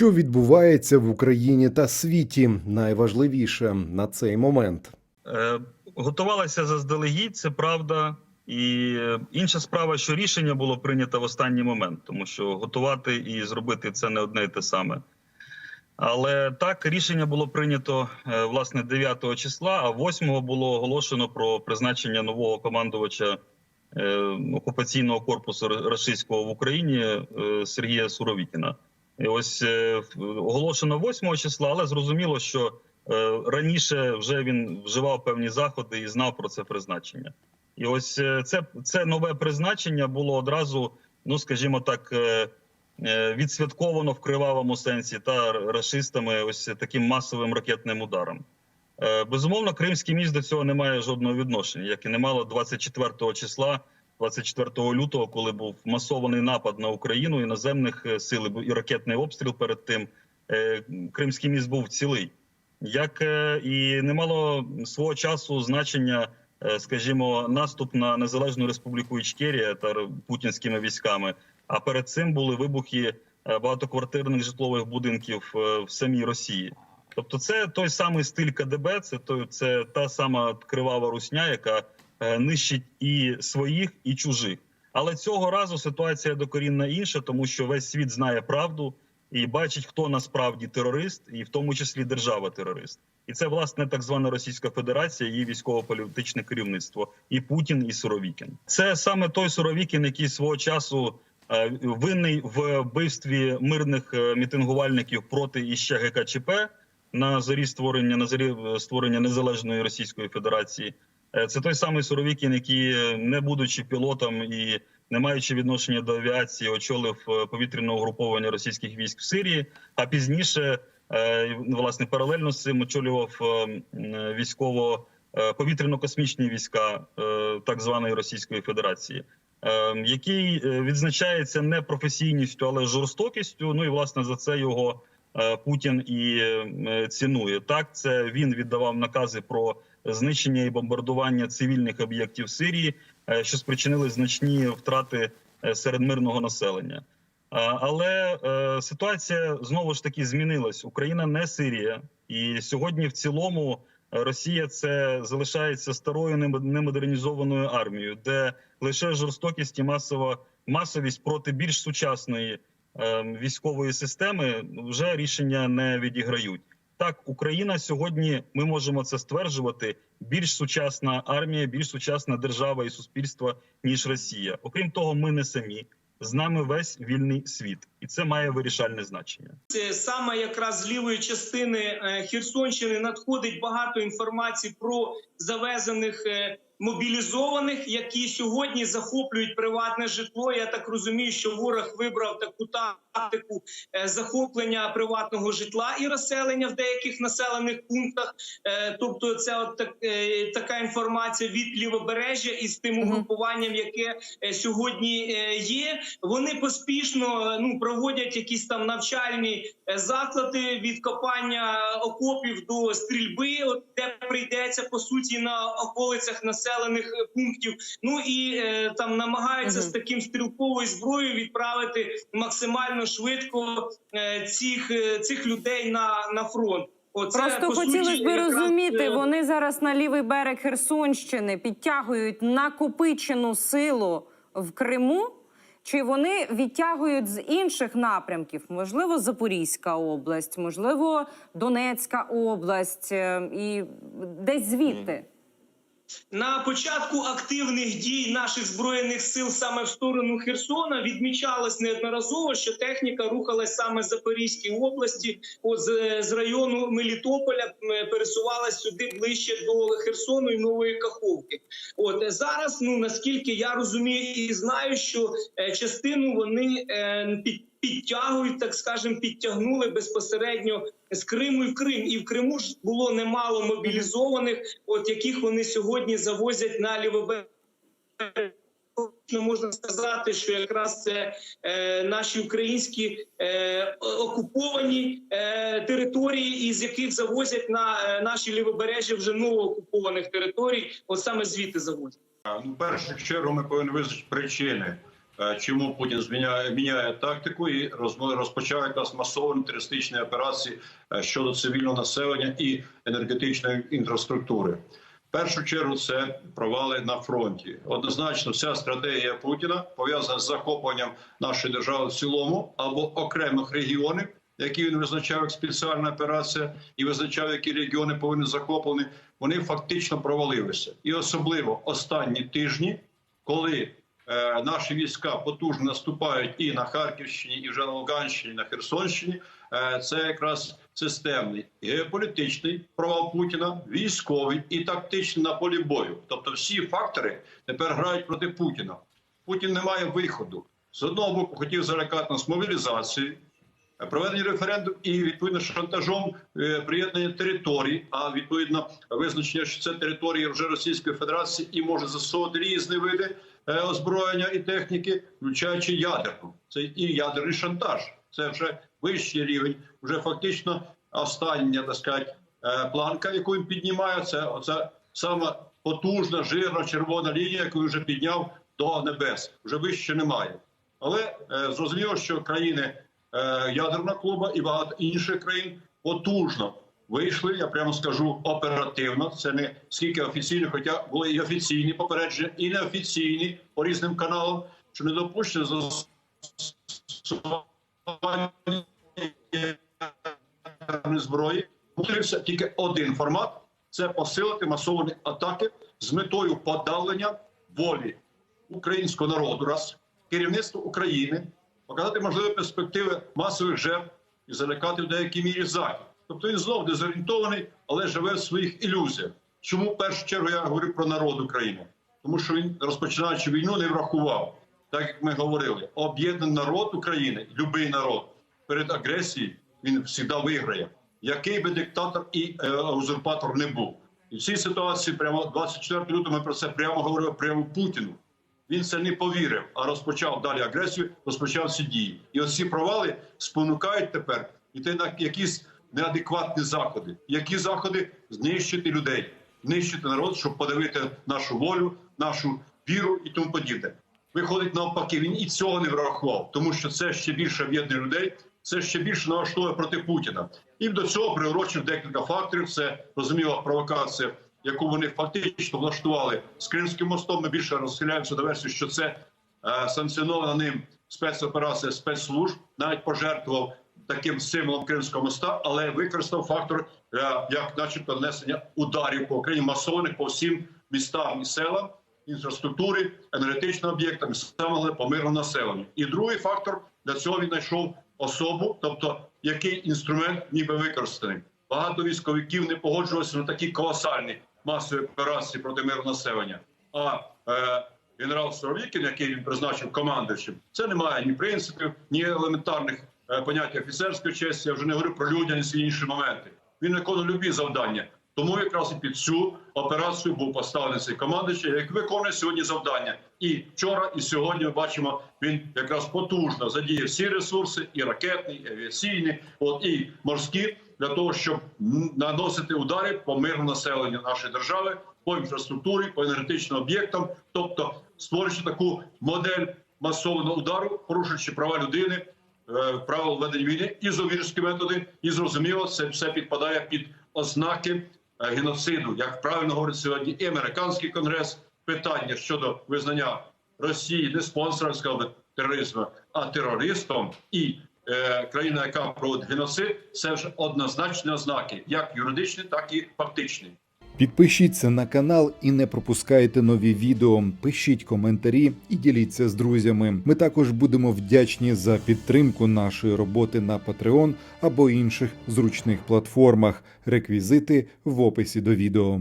Що відбувається в Україні та світі, найважливіше на цей момент. Е, Готувалася заздалегідь, це правда. І е, інша справа, що рішення було прийнято в останній момент, тому що готувати і зробити це не одне і те саме. Але так рішення було прийнято е, власне 9 числа, а 8 було оголошено про призначення нового командувача окупаційного корпусу російського в Україні Сергія Суровікіна. Ось е, оголошено 8 числа, але зрозуміло, що е, раніше вже він вживав певні заходи і знав про це призначення. І ось е, це, це нове призначення було одразу, ну скажімо так, відсвятковано в кривавому сенсі та рашистами ось таким масовим ракетним ударом. Безумовно, Кримський міст до цього не має жодного відношення, як і не мало 24 числа, 24 лютого, коли був масований напад на Україну іноземних е, сил і ракетний обстріл перед тим. Е, Кримський міст був цілий. Як е, і не мало свого часу значення, скажімо, наступ на незалежну республіку Ічкерія та путінськими військами. А перед цим були вибухи багатоквартирних житлових будинків в самій Росії. Тобто, це той самий стиль КДБ, це той, це та сама кривава русня, яка нищить і своїх, і чужих. Але цього разу ситуація докорінна інша, тому що весь світ знає правду і бачить, хто насправді терорист, і в тому числі держава-терорист. І це власне так звана Російська Федерація, її військово-політичне керівництво, і Путін, і Суровікін. Це саме той Суровікін, який свого часу е, винний в вбивстві мирних е, мітингувальників проти іще ГКЧП на зорі створення на зорі е, створення незалежної Російської Федерації. Е, Це той самий Суровікін, який, е, не будучи пілотом і не маючи відношення до авіації, очолив е, повітряне угруповання російських військ в Сирії. А пізніше, власне, паралельно з цим очолював військово повітряно-космічні війська так званої Російської Федерації, який відзначається не професійністю, але жорстокістю. Ну і власне за це його Путін і е, цінує. Так, це він віддавав накази про знищення і бомбардування цивільних об'єктів Сирії, е, що спричинили значні втрати е, серед мирного населення. Але е, ситуація знову ж таки змінилась. Україна не Сирія, і сьогодні в цілому е, Росія це залишається старою нем- немодернізованою армією, де лише жорстокість і масова масовість проти більш сучасної е, військової системи вже рішення не відіграють. Так, Україна сьогодні ми можемо це стверджувати. Більш сучасна армія, більш сучасна держава і суспільство ніж Росія. Окрім того, ми не самі. З нами весь вільний світ, і це має вирішальне значення. Це саме якраз з лівої частини е, Херсонщини надходить багато інформації про завезених е, мобілізованих, які сьогодні захоплюють приватне житло. Я так розумію, що ворог вибрав таку тактику е, захоплення приватного житла і розселення в деяких населених пунктах. Е, Тобто, це от так, е, така інформація від лівобережжя із тим угрупуванням, яке сьогодні є. Вони поспішно ну проводять якісь там навчальні заклади від копання окопів до стрільби, от де прийдеться по суті на околицях населених е, пунктів. Ну і е, там намагаються Мгм. з таким стрілковою зброєю відправити максимально швидко е, цих, е, цих людей на, на фронт. Оце, Просто по хотілося би розуміти, е, вони зараз на лівий берег Херсонщини підтягують накопичену силу в Криму. Чи вони відтягують з інших напрямків? Можливо, Запорізька область, можливо, Донецька область і десь звідти. На початку активних дій наших збройних сил саме в сторону Херсона відмічалось неодноразово, що техніка рухалась саме з Запорізької області, от з, з району Мелітополя пересувалась сюди ближче до Херсону і Нової Каховки. От е, зараз, ну наскільки я розумію і знаю, що е, частину вони е, під. Підтягують, так скажем, підтягнули безпосередньо з Криму і в Крим. І в Криму ж було немало мобілізованих, от яких вони сьогодні завозять на лівобережжя. Можна сказати, що якраз це е, наші українські е, окуповані е, території, із яких завозять на е, наші лівобережжя вже новоокупованих територій. От саме звідти завозять. Ну, першу чергу ми повинні визначити причини чому Путін зміняє міняє тактику і роз- розпочав якраз масовані терористичні операції е, щодо цивільного населення і енергетичної інфраструктури. В першу чергу це провали на фронті. Однозначно, вся стратегія Путіна пов'язана з захопленням нашої держави в цілому або окремих регіонів, які він визначав як спеціальна операція, і визначав, які регіони повинні захоплені. Вони фактично провалилися, і особливо останні тижні, коли е, наші війська потужно наступають і на Харківщині, і вже на Луганщині, і на Херсонщині. Е, це якраз системний геополітичний провал Путіна, військовий і тактичний на полі бою. Тобто, всі фактори тепер грають проти Путіна. Путін не має виходу. З одного боку хотів залякати нас мобілізацією, е, проведення референдум і відповідно шантажом е, приєднання територій, а відповідно визначення, що це території вже Російської Федерації і може застосовувати різні види е, озброєння і техніки, включаючи ядерну. Це і ядерний шантаж. Це вже вищий рівень, вже фактично остання, так сказати, е, планка, яку він піднімає. Це оця сама потужна, жирна червона лінія, яку він вже підняв до небес. Вже вище немає. Але зрозуміло, що країни е, ядерного клуба і багато інших країн потужно вийшли. Я прямо скажу оперативно. Це не скільки офіційно, хоча були і офіційні попередження, і неофіційні по різним каналам, що не допущено застосування ядерної зброї. Повторився тільки один формат: це посилити масовані атаки з метою подавлення волі українського народу, раз керівництво України, показати можливі перспективи масових жертв і залякати в деякій мірі захід. Тобто він знов дезорієнтований, але живе в своїх ілюзіях. Чому в першу чергу я говорю про народ України? Тому що він, розпочинаючи війну, не врахував, так як ми говорили, об'єднаний народ України, будь-який народ перед агресією він завжди виграє, який би диктатор і е, узурпатор не був. І в цій ситуації, прямо 24 лютого, ми про це прямо говорили прямо Путіну. Він це не повірив, а розпочав далі агресію, розпочав ці дії. І оці провали спонукають тепер іти на якісь неадекватні заходи. Які заходи знищити людей, знищити народ, щоб подавити нашу волю, нашу віру і тому подібне. Виходить навпаки, він і цього не врахував, тому що це ще більше об'єднує людей, це ще більше налаштовує проти Путіна. І до цього приурочив декілька факторів. Це розуміла провокація, яку вони фактично влаштували з Кримським мостом. Ми більше розхиляємося до версії, що це е, санкціонована ним спецоперація спецслужб, навіть пожертвував таким символом Кримського моста, але використав фактор е, як, начебто, нанесення ударів по Україні масованих по всім містам і селам, інфраструктурі, енергетичним об'єктам, саме по мирному населенню. І другий фактор для цього він знайшов особу, тобто який інструмент ніби використаний. Багато військовиків не погоджувалися на такі колосальні масові операції проти мирного населення. А е, генерал Суровікін, який він призначив командуючим, це не має ні принципів, ні елементарних е, понять офіцерської честі. Я вже не говорю про людяність і інші моменти. Він виконує любі завдання. Тому якраз і під цю операцію був поставлений цей командуючий, який виконує сьогодні завдання. І вчора, і сьогодні ми бачимо, він якраз потужно задіє всі ресурси, і ракетні, і авіаційні, от і морські, для того, щоб наносити удари по мирному населенню нашої держави, по інфраструктурі, по енергетичним об'єктам, тобто створюючи таку модель масованого удару, порушуючи права людини, е, правил ведення війни, ізовірські методи, і зрозуміло, це все підпадає під ознаки е, геноциду, як правильно говорить сьогодні, і американський конгрес питання щодо визнання Росії не спонсором тероризму, а терористом. І країна, яка проводить геноцид, це вже однозначні ознаки, як юридичні, так і фактичні. Підпишіться на канал і не пропускайте нові відео. Пишіть коментарі і діліться з друзями. Ми також будемо вдячні за підтримку нашої роботи на Patreon або інших зручних платформах. Реквізити в описі до відео.